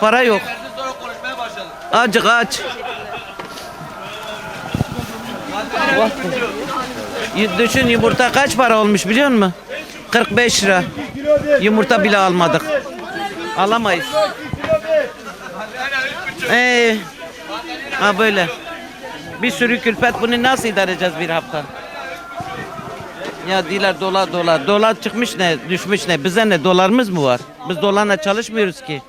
Para yok. Acık aç. Düşün yumurta kaç para olmuş biliyor musun? 45 lira. Yumurta bile almadık. Alamayız. Ee, ha böyle. Bir sürü külfet bunu nasıl idare edeceğiz bir hafta? Ya diyorlar dolar dolar. Dolar çıkmış ne düşmüş ne bize ne dolarımız mı var? Biz dolarla çalışmıyoruz ki.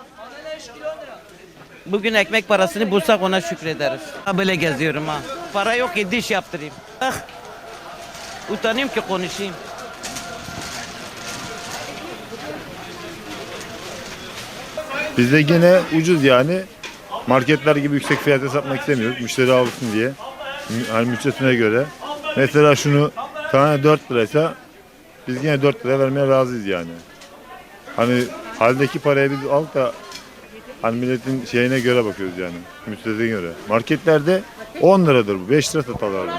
Bugün ekmek parasını bulsak ona şükrederiz. Ha böyle geziyorum ha. Para yok ki diş yaptırayım. Ah. Utanıyorum ki konuşayım. Bizde yine ucuz yani. Marketler gibi yüksek fiyata satmak istemiyoruz. Müşteri alsın diye. Hani müşterisine göre. Mesela şunu tane 4 liraysa biz yine 4 lira vermeye razıyız yani. Hani haldeki parayı biz al da hani milletin şeyine göre bakıyoruz yani. Müşterisine göre. Marketlerde 10 liradır bu. 5 lira satarlar bunu.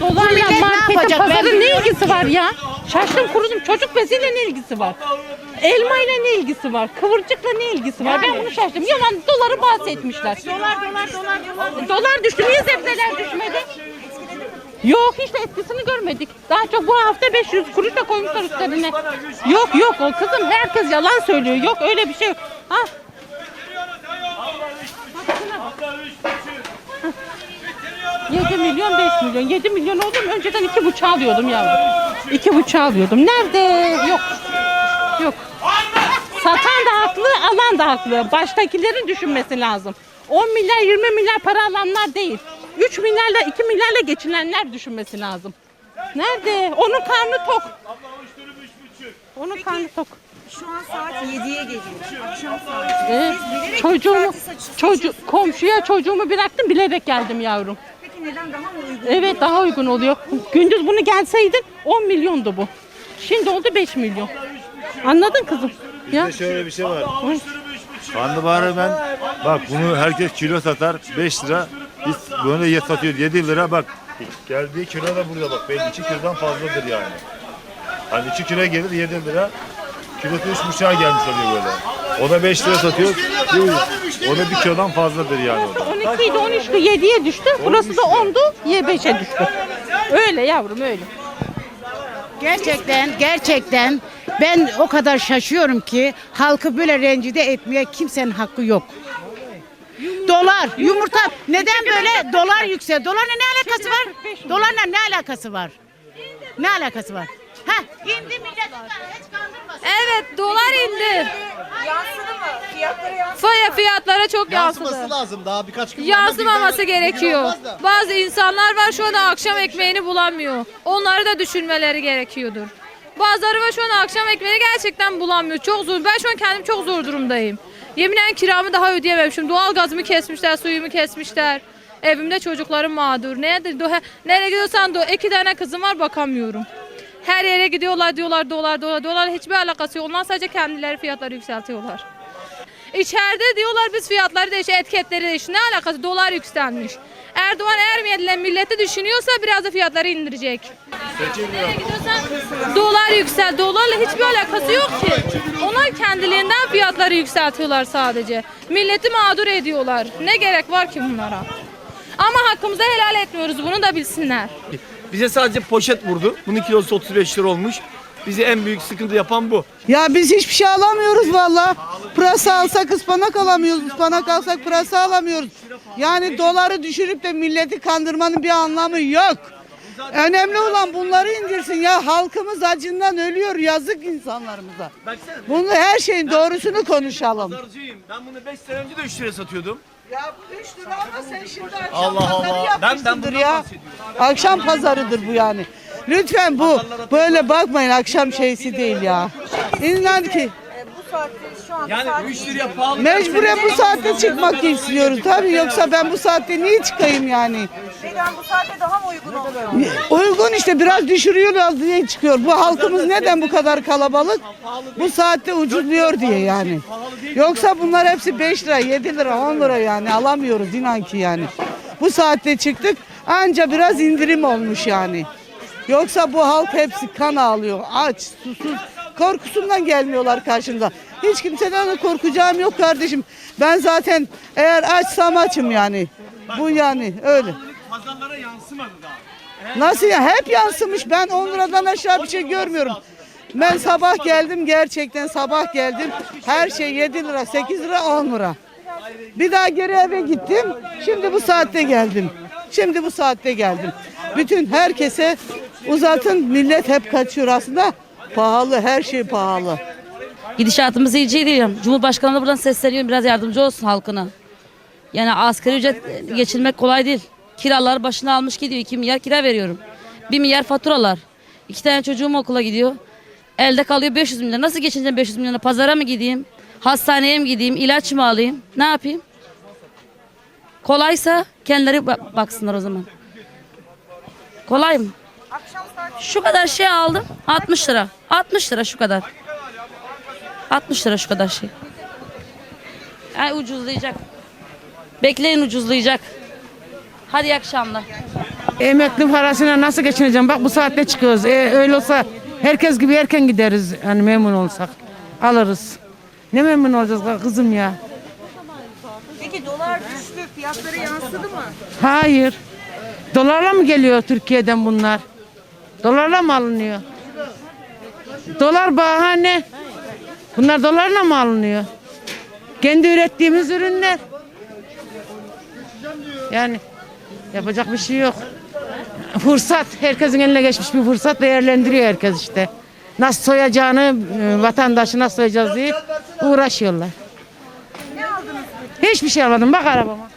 Dolarla marketin yapacak? Ben pazarın ne bilmiyorum ilgisi var ya? Şaştım kurudum. Çocuk beziyle ne ilgisi var? Elma ile ne ilgisi var? Kıvırcıkla ne ilgisi var? Ben bunu şaştım. Yalan doları bahsetmişler. Dolar dolar dolar dolar. Dolar düştü. Niye zebzeler düşmedi? Yok hiç de etkisini görmedik. Daha çok bu hafta 500 kuruş da koymuşlar üstlerine. Yok yok o kızım herkes yalan söylüyor. Yok öyle bir şey yok. Ha 7 milyon 5 milyon. 7 milyon oldu mu? Önceden iki buçuğa alıyordum yavrum. İki buçuğa alıyordum. Nerede? Yok. Yok. Satan da haklı, alan da haklı. Baştakilerin düşünmesi lazım. 10 milyar 20 milyar para alanlar değil. 3 milyarla 2 milyarla geçinenler düşünmesi lazım. Nerede? Onun karnı tok. Onun karnı tok. Şu an saat 7'ye geliyor. Akşam. Ee, bilerek çocuğumu, çocuk, komşuya çocuğumu bıraktım bilerek geldim yavrum. Peki neden daha mı uygun? Evet daha uygun oluyor. Gündüz bunu gelseydin 10 milyondu bu. Şimdi oldu 5 milyon. Anladın kızım? Ya Bizde şöyle bir şey var. Karnabaharı ben bak bunu herkes kilo satar 5 lira. Biz bunu ye satıyoruz 7 lira bak. Geldiği kilo da burada bak. Benim 2 kilodan fazladır yani. Hani 2 kilo gelir 7 lira. Kilosu 3,5'a gelmiş oluyor böyle. O da 5 lira satıyor. O da 1 kilodan fazladır yani o da. 12 idi 13 idi 7'ye düştü. Burası da 10'du 5'e düştü. Öyle yavrum öyle. Gerçekten, gerçekten ben o kadar şaşıyorum ki halkı böyle rencide etmeye kimsenin hakkı yok. Dolar, yumurta neden böyle dolar yüksek? Dolarla ne alakası var? Dolarla ne alakası var? Ne alakası var? Ha, indi millet hiç kandırmasın. Evet dolar indi. Yansıdı mı? Yansıdı. Faya fiyatlara çok Yansıması yansıdı. lazım daha birkaç gün. Yansımaması Bizden- gerekiyor. Bazı insanlar var şu anda akşam ekmeğini bulamıyor. Onları da düşünmeleri gerekiyordur. Bazıları var şu an akşam ekmeğini gerçekten bulamıyor. Çok zor. Ben şu an kendim çok zor durumdayım. Yeminen kiramı daha ödeyememişim. Doğal gazımı kesmişler, suyumu kesmişler. Evimde çocuklarım mağdur. Nedir? Do- Nereye gidiyorsan do iki tane kızım var bakamıyorum. Her yere gidiyorlar diyorlar dolar dolar dolar hiçbir alakası yok. Onlar sadece kendileri fiyatları yükseltiyorlar. İçeride diyorlar biz fiyatları değiş, etiketleri değiş. Ne alakası? Dolar yükselmiş. Erdoğan eğer milleti- milleti düşünüyorsa biraz da fiyatları indirecek. Nereye gidiyorsan dolar yüksel. Dolarla hiçbir alakası yok ki. Onlar kendiliğinden fiyatları yükseltiyorlar sadece. Milleti mağdur ediyorlar. Ne gerek var ki bunlara? Ama hakkımızı helal etmiyoruz. Bunu da bilsinler. Bize sadece poşet vurdu. Bunun kilosu 35 lira olmuş. Bizi en büyük sıkıntı yapan bu. Ya biz hiçbir şey alamıyoruz valla. Pırasa alsak ıspanak alamıyoruz. Ispanak alsak pırasa alamıyoruz. Yani doları düşürüp de milleti kandırmanın bir anlamı yok. Önemli olan bunları indirsin ya. Halkımız acından ölüyor. Yazık insanlarımıza. Baksana. Bunu her şeyin doğrusunu konuşalım. Pazarcıyım. Ben bunu 5 sene önce de 3 liraya satıyordum. Ya 3 lira ama sen şimdi akşam Allah pazarı Allah. Ben- ben yapmışsındır bundan ya. bahsediyorum. Akşam pazarıdır bu yani. Lütfen bu böyle bakmayın akşam şeysi değil ya. İnan ki Bu saatte şu an Yani saat 3 liraya pahalı. Mecburen bu saatte çıkmak istiyoruz. Tabii yoksa ben bu saatte niye çıkayım yani? Neden bu saatte daha mı uygun oluyor? Uygun işte biraz düşürüyorlar diye çıkıyor. Bu halkımız neden bu kadar kalabalık? Bu saatte ucuzluyor diye yani. Yoksa bunlar hepsi 5 lira, 7 lira, 10 lira yani alamıyoruz inan ki yani. Bu saatte çıktık anca biraz indirim olmuş yani. Yoksa bu halk hepsi kan ağlıyor. Aç, susuz. Korkusundan gelmiyorlar karşımıza. Hiç kimseden de korkacağım yok kardeşim. Ben zaten eğer açsam açım yani. Bu yani öyle. Pazarlara yansımadı daha. Nasıl ya? Hep yansımış. Ben 10 liradan aşağı bir şey görmüyorum. Ben sabah geldim gerçekten sabah geldim. Her şey 7 lira, 8 lira, 10 lira. Bir daha geri eve gittim. Şimdi bu saatte geldim. Şimdi bu saatte geldim. Bütün herkese uzatın. Millet hep kaçıyor aslında. Pahalı, her şey pahalı. Gidişatımız iyi değil. Cumhurbaşkanı'na buradan sesleniyorum biraz yardımcı olsun halkına. Yani asgari ücret geçirmek kolay değil. Kiralar başına almış gidiyor. 2 milyar kira veriyorum. 1 milyar faturalar. İki tane çocuğum okula gidiyor. Elde kalıyor 500 milyon. Nasıl geçineceğim 500 milyona? Pazara mı gideyim? Hastaneye mi gideyim? İlaç mı alayım? Ne yapayım? Kolaysa kendileri ba- baksınlar o zaman. Kolay mı? Şu kadar şey aldım. 60 lira. 60 lira şu kadar. 60 lira şu kadar şey. Ay ucuzlayacak. Bekleyin ucuzlayacak. Hadi iyi akşamlar. Emekli parasına nasıl geçineceğim? Bak bu saatte çıkıyoruz. E, öyle olsa herkes gibi erken gideriz. Hani memnun olsak. Alırız. Ne memnun olacağız kızım ya? Peki dolar düştü, fiyatlara yansıdı mı? Hayır. Dolarla mı geliyor Türkiye'den bunlar? Dolarla mı alınıyor? Dolar bahane. Bunlar dolarla mı alınıyor? Kendi ürettiğimiz ürünler. Yani yapacak bir şey yok. Fırsat. Herkesin eline geçmiş bir fırsat değerlendiriyor herkes işte. Nasıl soyacağını, e, vatandaşı nasıl soyacağız diye uğraşıyorlar. Hiçbir şey almadım. Bak arabama.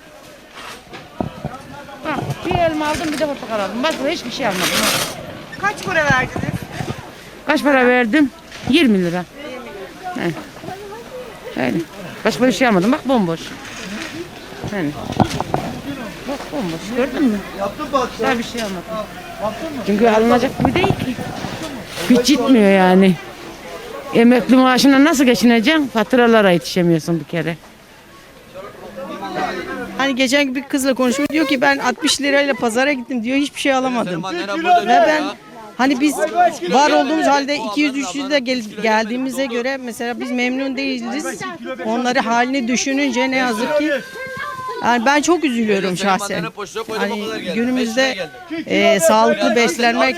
Ha, bir elma aldım bir de portakal aldım. Başka hiçbir şey almadım. Kaç para verdiniz? Kaç para verdim? 20 lira. He. Öyle. Başka bir şey almadım. Bak bomboş. Yani. Bak bomboş. Gördün mü? Daha bir şey almadım. Çünkü alınacak gibi değil ki. Güç gitmiyor yani. Emekli maaşına nasıl geçineceksin? Faturalara yetişemiyorsun bir kere. Hani geçen gün bir kızla konuşuyor diyor ki ben 60 lirayla pazara gittim diyor hiçbir şey alamadım. Ve ben hani biz var olduğumuz halde 200-300 de gel- geldiğimize göre mesela biz memnun değiliz. Onları halini düşününce ne yazık ki yani ben çok üzülüyorum şahsen. Hani günümüzde e, sağlıklı beslenmek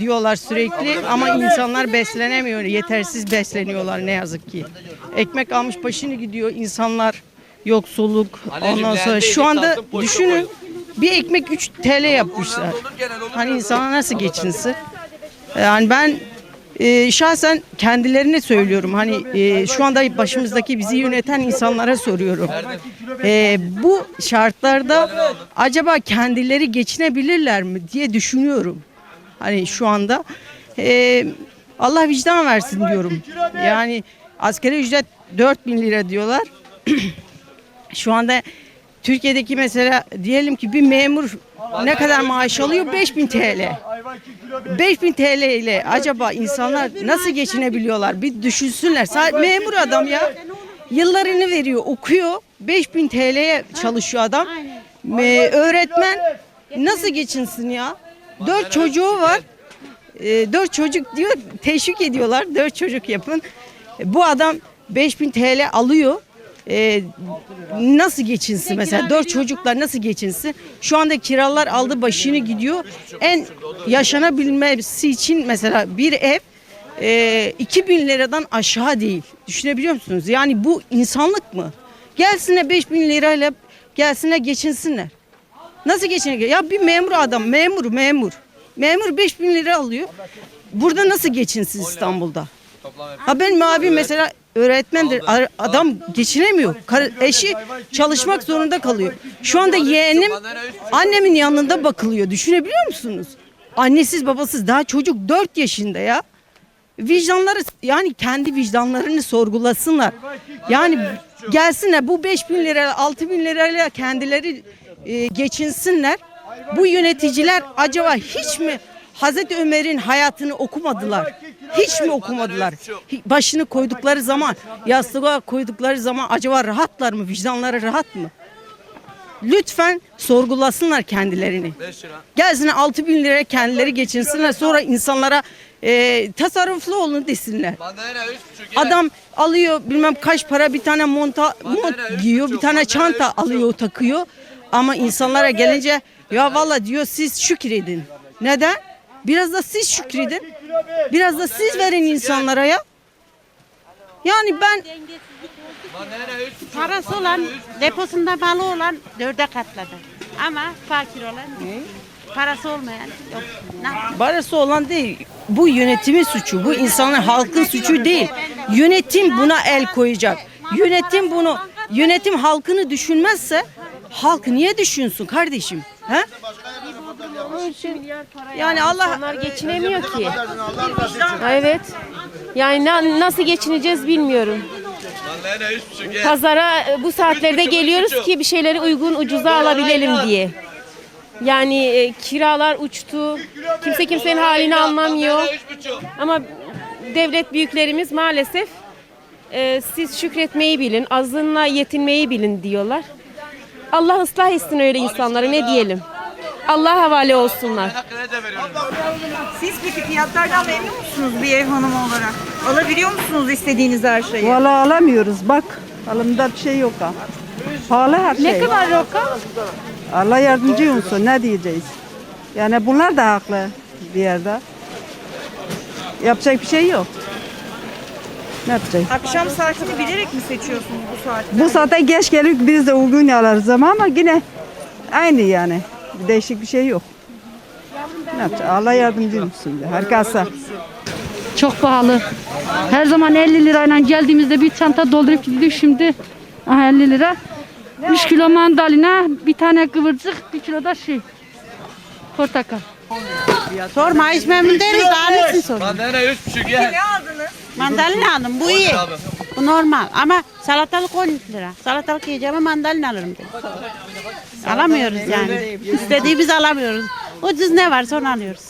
diyorlar sürekli ama insanlar beslenemiyor. Yetersiz besleniyorlar ne yazık ki. Ekmek almış başını gidiyor insanlar yoksulluk ondan sonra şu anda düşünün bir ekmek 3 TL yapmışlar. Hani insana nasıl geçinsin? Yani ben e, şahsen kendilerine söylüyorum. Hani e, şu anda başımızdaki bizi yöneten insanlara soruyorum. E, bu şartlarda acaba kendileri geçinebilirler mi diye düşünüyorum. Hani şu anda e, Allah vicdan versin diyorum. Yani asgari ücret 4000 lira diyorlar. Şu anda Türkiye'deki mesela diyelim ki bir memur ne kadar maaş alıyor? 5000 TL. 5000 TL ile acaba insanlar nasıl geçinebiliyorlar? Bir düşünsünler. Sadece memur adam ya. Yıllarını veriyor, okuyor. 5000 TL'ye çalışıyor adam. Ee, öğretmen nasıl geçinsin ya? Dört çocuğu var. Ee, dört çocuk diyor teşvik ediyorlar. Dört çocuk yapın. Bu adam 5000 TL alıyor. Ee, nasıl geçinsin mesela? Dört çocuklar nasıl geçinsin? Şu anda kiralar aldı başını gidiyor. En yaşanabilmesi için mesela bir ev e, 2000 liradan aşağı değil. Düşünebiliyor musunuz? Yani bu insanlık mı? Gelsinler 5000 lirayla gelsinler geçinsinler. Nasıl geçinecek ya bir memur adam memur memur. Memur 5000 lira alıyor. Burada nasıl geçinsin İstanbul'da Ha benim abim mesela öğretmendir. Ar- Adam geçinemiyor. Kar- eşi çalışmak zorunda kalıyor. Şu anda yeğenim annemin yanında bakılıyor. Düşünebiliyor musunuz? Annesiz babasız daha çocuk 4 yaşında ya. Vicdanları yani kendi vicdanlarını sorgulasınlar. Yani gelsinler bu 5 bin lira 6 bin lirayla kendileri e, geçinsinler. Bu yöneticiler acaba hiç mi Hazreti Ömer'in hayatını okumadılar? Hiç mi okumadılar? Başını koydukları zaman, yastığa koydukları zaman acaba rahatlar mı? Vicdanları rahat mı? lütfen sorgulasınlar kendilerini. Gelsin 6 bin liraya kendileri geçinsinler sonra insanlara e, tasarruflu olun desinler. Adam alıyor bilmem kaç para bir tane monta, mont giyiyor bir tane çanta alıyor takıyor. Ama insanlara gelince ya valla diyor siz şükredin. Neden? Biraz da siz şükredin. Biraz da siz verin insanlara ya. Yani ben Parası olan, deposunda malı olan dörde katladı. Ama fakir olan parası olmayan yok. Ne yapsın? Barası olan değil. Bu yönetimin suçu. Bu insanın halkın suçu değil. Yönetim buna el koyacak. Yönetim bunu yönetim halkını düşünmezse halk niye düşünsün kardeşim? He? Yani Allah İnsanlar geçinemiyor ki. Evet. Yani na- nasıl geçineceğiz bilmiyorum. Pazara e, bu saatlerde geliyoruz ki bir şeyleri uygun ucuza alabilelim diye. Yani e, kiralar uçtu. Kimse kimsenin halini anlamıyor. Ama devlet büyüklerimiz maalesef e, siz şükretmeyi bilin, azınla yetinmeyi bilin diyorlar. Allah ıslah etsin öyle insanları ne diyelim. Allah havale olsunlar. Siz peki fiyatlardan memnun musunuz bir ev hanımı olarak? Alabiliyor musunuz istediğiniz her şeyi? Valla alamıyoruz bak. Alımda bir şey yok ha. Pahalı her şey. Ne kadar roka? Allah yardımcı olsun ne diyeceğiz. Yani bunlar da haklı bir yerde. Yapacak bir şey yok. Ne yapacağız? Akşam saatini bilerek mi seçiyorsunuz bu saatte? Bu saate geç gelip biz de uygun yalarız ama ama yine aynı yani. Bir değişik bir şey yok. Ne yapacağız? Allah yardımcı olsun. Herkese. Çok pahalı. Her zaman 50 lirayla geldiğimizde bir çanta doldurup gidiyor şimdi. Aha 50 lira. 3 kilo mandalina, bir tane kıvırcık, bir kilo da şey. Portakal. Sorma hiç memnun değiliz. Daha nesin sor. Mandalina 3,5 ya. Mandalina aldım. Bu iyi. Bu normal ama salatalık 10 lira. Salatalık yiyeceğime mandalina alırım dedim. Alamıyoruz yani. İstediğimiz alamıyoruz. Ucuz ne varsa onu alıyoruz.